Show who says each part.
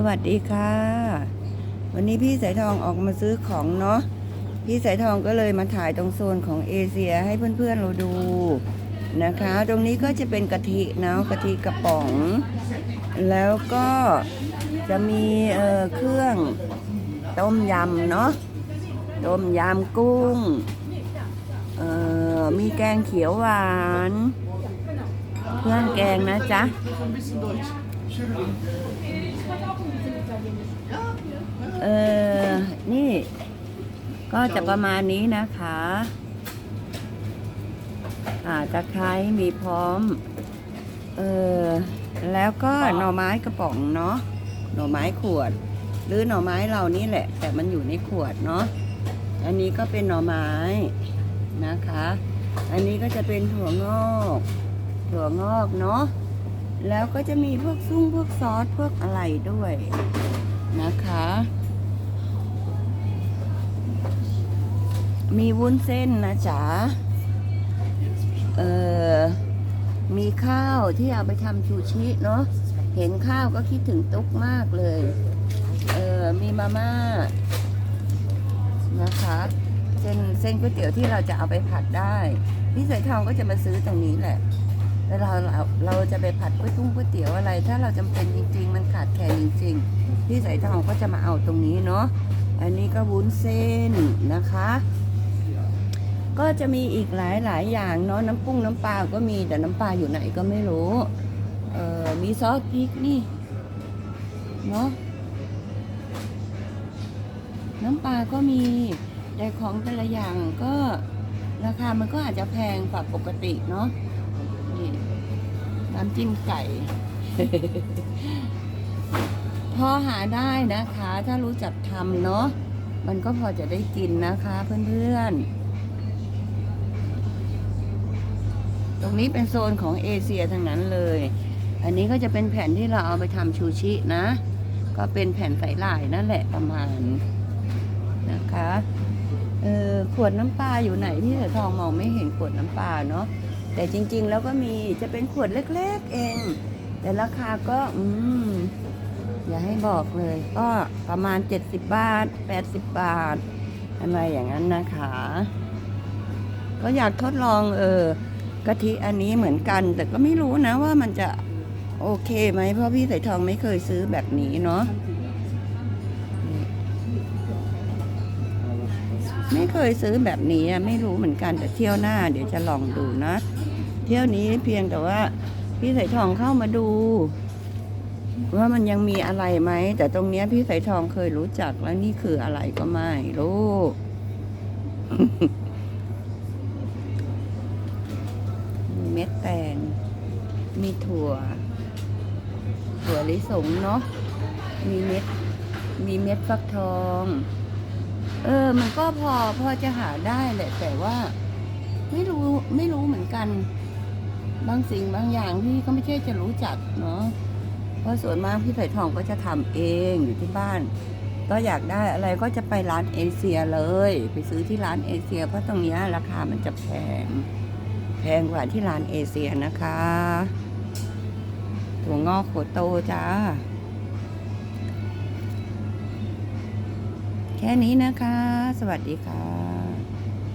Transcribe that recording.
Speaker 1: สวัสดีค่ะ วันนี้พี่สายทองออกมาซื้อของเนาะพี่สายทองก็เลยมาถ่ายตรงโซนของเอเชียให้เพื่อนๆเราดูนะคะ ตรงนี้ก็จะเป็นกะทิเนาะกะทิกระป๋อง แล้วก็จะมีเอ่อเครื่องต้มยำเนาะต้มยำกุ้งเอ่อมีแกงเขียวหวาน เครื่องแกงนะจ๊ะ เออ นี่ ก็จะประมาณนี้นะคะอ่าตะไคร้มีพร้อม เออ แล้วก็หน่อไม้กระป๋องเนาะ หน่อไม้ขวด หรือหน่อไม้เรานี่แหละ แต่มันอยู่ในขวดเนาะ อันนี้ก็เป็นหน่อไม้นะคะ อันนี้ก็จะเป็นถั่วงอก ถั่วงอกเนาะ แล้วก็จะมีพวกซุ้งพวกซอสพวกอะไรด้วยนะคะ มีวุ้นเส้นนะจ๊ะ เออมีข้าวที่เอาไปทำชูชิเนาะ เห็นข้าวก็คิดถึงตุ๊กมากเลย เออมีมาม่านะคะเส้นเส้นก๋วยเตี๋ยวที่เราจะเอาไปผัดได้พี่สายทองก็จะมาซื้อตรงนี้แหละ แล้วเราเราเราจะไปผัดก๋วยตุ้งก๋วยเตี๋ยวอะไร ถ้าเราจำเป็นจริง ๆ มันขาดแคลนจริงๆพี่สายทองก็จะมาเอาตรงนี้เนาะอันนี้ก็วุ้นเส้นนะคะ ก็จะมีอีกหลายหลายๆอย่างเนาะน้ำปุ้งน้ำปลาก็มีแต่น้ำปลาอยู่ไหนก็ไม่รู้เออมีซอสพริกนี่เนาะน้ำปลาก็มีแต่ของแต่ละอย่างก็ราคามันก็อาจจะแพงกว่าปกติเนาะ น้ำจิ้มไก่ พอหาได้นะคะ ถ้ารู้จักทำเนาะมันก็พอจะได้กินนะคะเพื่อนๆ ตรงนี้เป็นโซนของเอเชียทั้งนั้นเลย อันนี้ก็จะเป็นแผ่นที่เราเอาไปทำชูชินะ ก็เป็นแผ่นใสหร่ายนั่นแหละประมาณนะคะเออขวดน้ำปลาอยู่ไหนพี่เสือทองมองไม่เห็นขวดน้ำปลาเนาะ แต่จริงๆ แล้วก็มีจะเป็นขวดเล็กๆเอง แต่ราคาก็อืมอย่าให้บอกเลย ก็ประมาณ 70 บาท 80 บาท อะไรอย่างนั้นนะคะ ก็อยากทดลองเออกะทิอันนี้เหมือนกัน แต่ก็ไม่รู้นะว่ามันจะโอเคไหมเพราะพี่สายทองไม่เคยซื้อแบบนี้เนาะ ไม่เคยซื้อแบบนี้ไม่รู้เหมือนกันแต่เที่ยวหน้าเดี๋ยวจะลองดูนะ เที่ยวนี้เพียงแต่ว่าพี่สายทองเข้ามาดู ว่ามันยังมีอะไรไหม แต่ตรงเนี้ยพี่สายทองเคยรู้จักแล้วนี่คืออะไรก็ไม่รู้มีเม็ดแตงมีถั่ว ถั่วลิสงเนาะมีเม็ดมีเม็ดฟักทอง เออ มันก็พอพอจะหาได้แหละ แต่ว่า ไม่รู้ไม่รู้เหมือนกัน บางสิ่งบางอย่างพี่ก็ไม่ใช่จะรู้จักเนาะเพราะส่วนมากพี่ไผ่ทองก็จะทำเองอยู่ที่บ้าน ก็อยากได้อะไรก็จะไปร้านเอเชียเลย ไปซื้อที่ร้านเอเชีย เพราะตรงนี้ราคามันจะแพงแพงกว่าที่ร้านเอเชียนะคะ ถั่วงอกโคโตจ้า แค่นี้นะคะ สวัสดีค่ะ